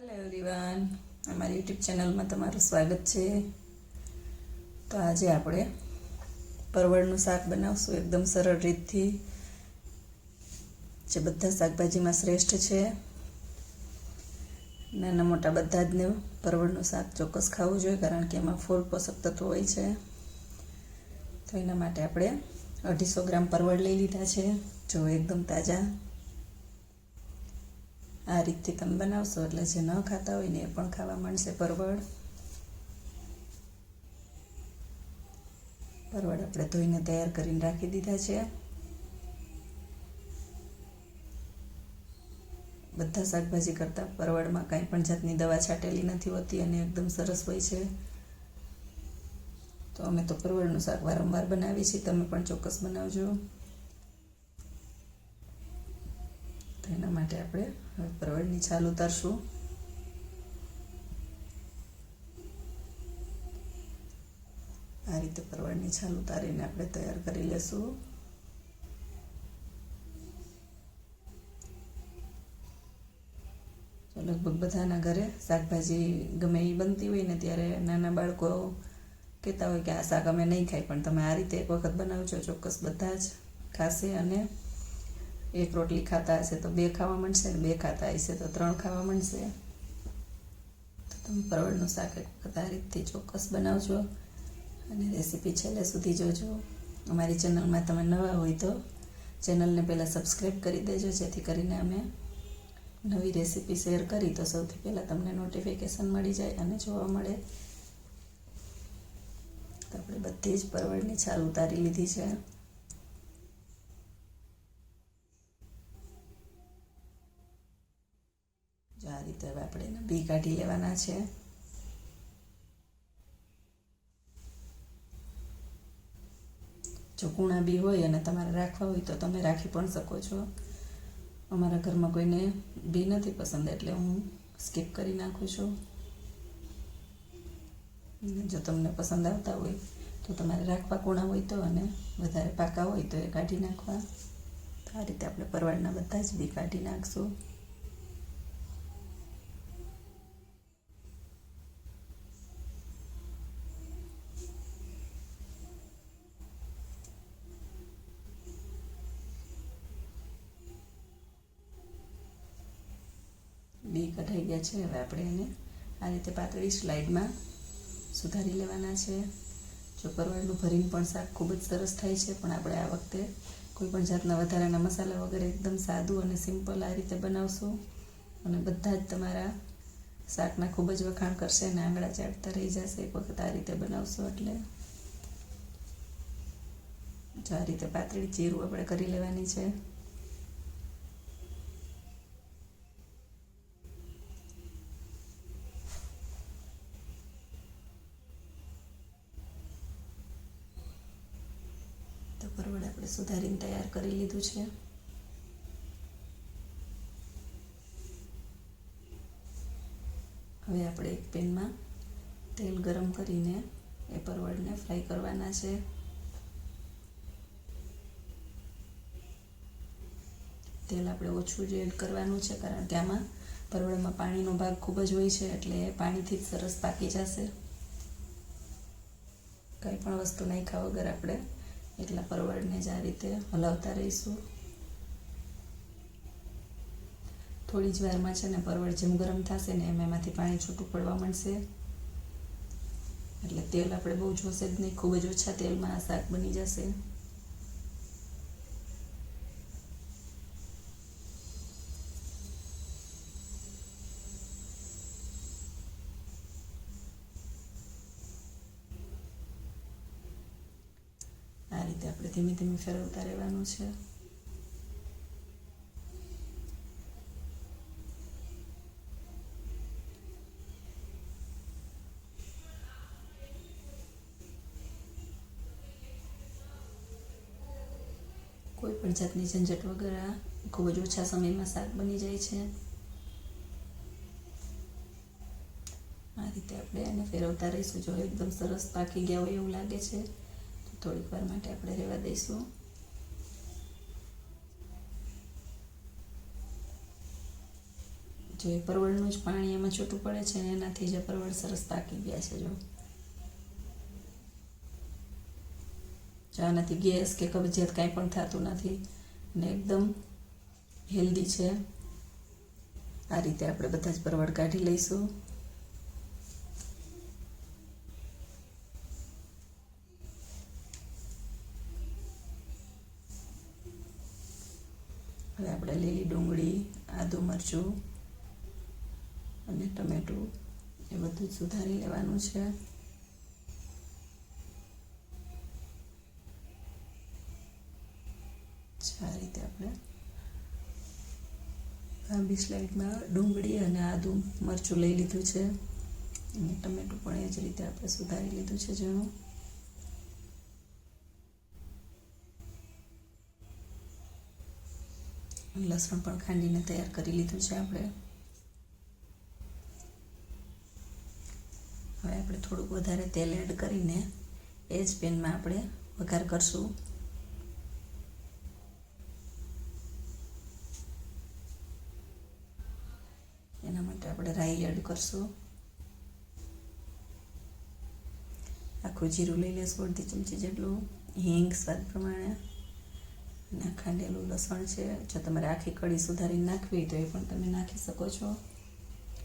Hello everyone અમારી YouTube ચેનલમાં તમારું સ્વાગત છે. તો આજે આપણે પરવળનું શાક બનાવશું એકદમ સરળ રીતથી. જે બધા શાકભાજીમાં શ્રેષ્ઠ છે. નાના મોટા બધા જ ને પરવળનું શાક ચોક્કસ ખાવું જોઈએ, કારણ કે એમાં ફૂલ પોષક તત્વો હોય છે. તો એના માટે આપણે અઢીસો ગ્રામ પરવળ લઈ લીધા છે. જો એકદમ તાજા આ રીતથી તમે બનાવશો એટલે જે ન ખાતા હોય ને એ પણ ખાવા માંડશે. પરવળ. પરવળ આપણે ધોઈને તૈયાર કરીને રાખી દીધા છે. બધા શાકભાજી કરતાં પરવળમાં કાંઈ પણ જાતની દવા છાંટેલી નથી હોતી અને એકદમ સરસ હોય છે. તો અમે તો પરવળનું શાક વારંવાર બનાવીએ છીએ. તમે પણ ચોક્કસ બનાવજો. એના માટે આપણે હવે પરવળની છાલ ઉતારશું. આ રીતે પરવળની છાલ ઉતારીને આપણે તૈયાર કરી લેશું. લગભગ બધાના ઘરે શાકભાજી ગમે એ બનતી હોય ને ત્યારે નાના બાળકો કહેતા હોય કે આ શાક અમે નહીં ખાય પણ તમે આ રીતે એક વખત બનાવજો ચોક્કસ બધા જ ખાશે અને એક રોટલી ખાતા હશે તો બે ખાવા માંડશે ને બે ખાતા હશે તો ત્રણ ખાવા માંડશે. તો તમે પરવળનું શાક એક વખત રીતથી ચોક્કસ બનાવજો અને રેસીપી છેલ્લે સુધી જોજો. અમારી ચેનલમાં તમે નવા હોય તો ચેનલને પહેલાં સબસ્ક્રાઈબ કરી દેજો, જેથી કરીને અમે નવી રેસીપી શેર કરી તો સૌથી પહેલાં તમને નોટિફિકેશન મળી જાય અને જોવા મળે. તો આપણે બધી જ પરવળની છાલ ઉતારી લીધી છે. રીતે હવે આપણે એના બી કાઢી લેવાના છે. જો કૂણા બી હોય અને તમારે રાખવા હોય તો તમે રાખી પણ શકો છો. અમારા ઘરમાં કોઈને બી નથી પસંદ એટલે હું સ્કીપ કરી નાખું છું. જો તમને પસંદ આવતા હોય તો તમારે રાખવા કૂણા હોય તો અને વધારે પાકા હોય તો એ કાઢી નાખવા. તો આ રીતે આપણે પરવાળના બધા જ બી કાઢી નાખશું. બી કઢાઈ ગયા છે. હવે આપણે એને આ રીતે પાતળી સ્લાઇડમાં સુધારી લેવાના છે. જો પરવળનું ભરીને પણ શાક ખૂબ જ સરસ થાય છે, પણ આપણે આ વખતે કોઈ પણ જાતના વધારાના મસાલા વગર એકદમ સાદું અને સિમ્પલ આ રીતે બનાવશું અને બધા જ તમારા શાકના ખૂબ જ વખાણ કરશે અને આંગળા ચાટતા રહી જશે એક વખત આ રીતે બનાવશો એટલે. જો આ રીતે પાતળી ચીરું આપણે કરી લેવાની છે. તો આપણે સુધારીને તૈયાર કરી લીધું છે. હવે આપણે એક પેનમાં તેલ ગરમ કરીને એ પરવળને ફ્રાય કરવાના છે. તેલ આપણે ઓછું જ એડ કરવાનું છે કારણ કે આમાં પરવળમાં પાણીનો ભાગ ખૂબ જ હોય છે એટલે પાણીથી જ સરસ પાકી જશે. કંઈ પણ વસ્તુ નાખ્યા વગર આપણે એટલા પરવળને જ આ રીતે હલાવતા રહીશું. થોડી જ વારમાં છે ને પરવળ જેમ ગરમ થશે ને એમ એમાંથી પાણી છૂટું પડવા માંડશે. એટલે તેલ આપણે બહુ જોશે જ નહીં, ખૂબ જ ઓછા તેલમાં આ શાક બની જશે આ રીતે આપણે ધીમે ધીમે ફેરવતા રહેવાનું છે કોઈ પણ જાતની ઝંઝટ વગર આ ખૂબ જ ઓછા સમયમાં શાક બની જાય છે આ રીતે આપણે એને ફેરવતા રહીશું જો એકદમ સરસ પાકી ગયા હોય એવું લાગે છે થોડીક વાર માટે આપણે રહેવા દઈશું. જો એ પરવળનું જ પાણી એમાં છૂટું પડે છે ને એનાથી જ પરવળ સરસ પાકી ગયા છે જો આનાથી ગેસ કે કબજિયાત કાંઈ પણ થતું નથી ને એકદમ હેલ્ધી છે. આ રીતે આપણે બધા જ પરવળ કાઢી લઈશું. હવે આપણે લીલી ડુંગળી, આદુ મરચું અને ટમેટું એ બધું સુધારી લેવાનું છે. આ રીતે આપણે લાંબી સ્લાઇડમાં ડુંગળી અને આદુ મરચું લઈ લીધું છે અને ટમેટું પણ એ જ રીતે આપણે સુધારી લીધું છે જેનું લસણ પણ ખાંડીને તૈયાર કરી લીધું છે આપણે. હવે આપણે થોડુંક વધારે તેલ એડ કરીને એ જ પેનમાં આપણે વઘાર કરશું. એના માટે આપણે રાઈ એડ કરશું. આખું જીરું લઈ લેશું અડધી ચમચી જેટલું, હિંગ સ્વાદ પ્રમાણે. અને ખાંડેલું લસણ છે. જો તમારે આખી કઢી સુધારીને નાખવી તો એ પણ તમે નાખી શકો છો.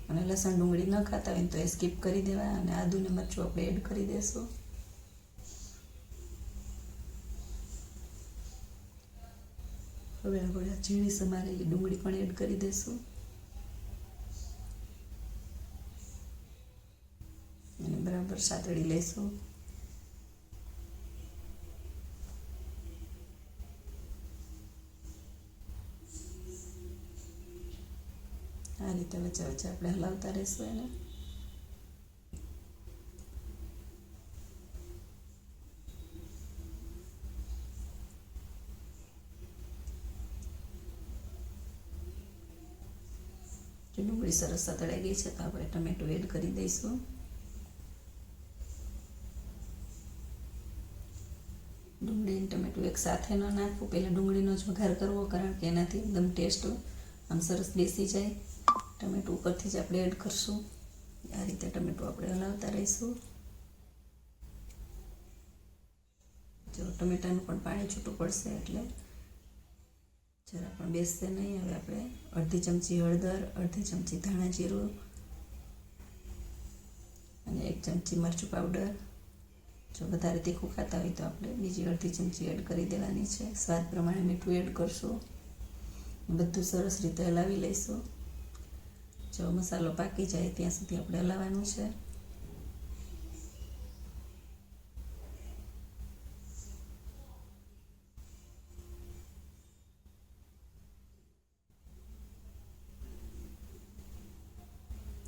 અને લસણ ડુંગળી ન ખાતા હોય તો એ સ્કીપ કરી દેવા અને આદુ ને મરચું આપણે એડ કરી દેશું. હવે આપણે ઝીણી સમારેલી ડુંગળી પણ એડ કરી દેશું. અને બરાબર સાતડી લઈશું. વચ્ચે વચ્ચે આપણે હલાવતા રહીશું એને. જો ડુંગળી સરસ સતળાઈ ગઈ છે, તો આપણે ટમેટું એડ કરી દઈશું. ડુંગળી અને ટમેટું એક સાથે ન નાખવું. પહેલાં ડુંગળીનો જ વઘાર કરવો, કારણ કે એનાથી એકદમ ટેસ્ટ આમ સરસ બેસી જાય. ટમેટું ઉપરથી જ આપણે એડ કરશું. આ રીતે ટમેટું આપણે હલાવતા રહીશું. જો ટમેટાનું પણ પાણી છૂટું પડશે એટલે જરા પણ બેસશે નહીં. હવે આપણે અડધી ચમચી હળદર, અડધી ચમચી ધાણા જીરું અને એક ચમચી મરચું પાવડર જો વધારે તીખું ખાતા હોય તો આપણે બીજી અડધી ચમચી એડ કરી દેવાની છે. સ્વાદ પ્રમાણે મીઠું એડ કરશું. બધું સરસ રીતે હલાવી લઈશું. જો મસાલો પાકી જાય ત્યાં સુધી આપણે હલાવવાનું છે.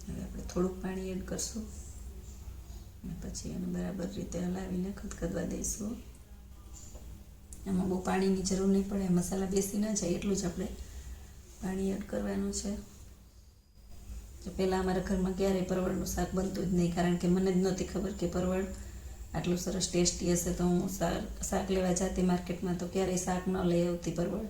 હવે આપણે થોડુંક પાણી એડ કરશું. અને પછી એને બરાબર રીતે હલાવીને ખદખદવા દઈશું. એમાં બહુ પાણીની જરૂર નહીં પડે, મસાલા બેસી ના જાય એટલું જ આપણે પાણી એડ કરવાનું છે. પહેલાં અમારા ઘરમાં ક્યારેય પરવળનું શાક બનતું જ નહીં, કારણ કે મને જ નહોતી ખબર કે પરવળ આટલું સરસ ટેસ્ટી હશે તો હું શાક લેવા જતી માર્કેટમાં તો ક્યારેય શાક ન લઈ આવતી પરવળ.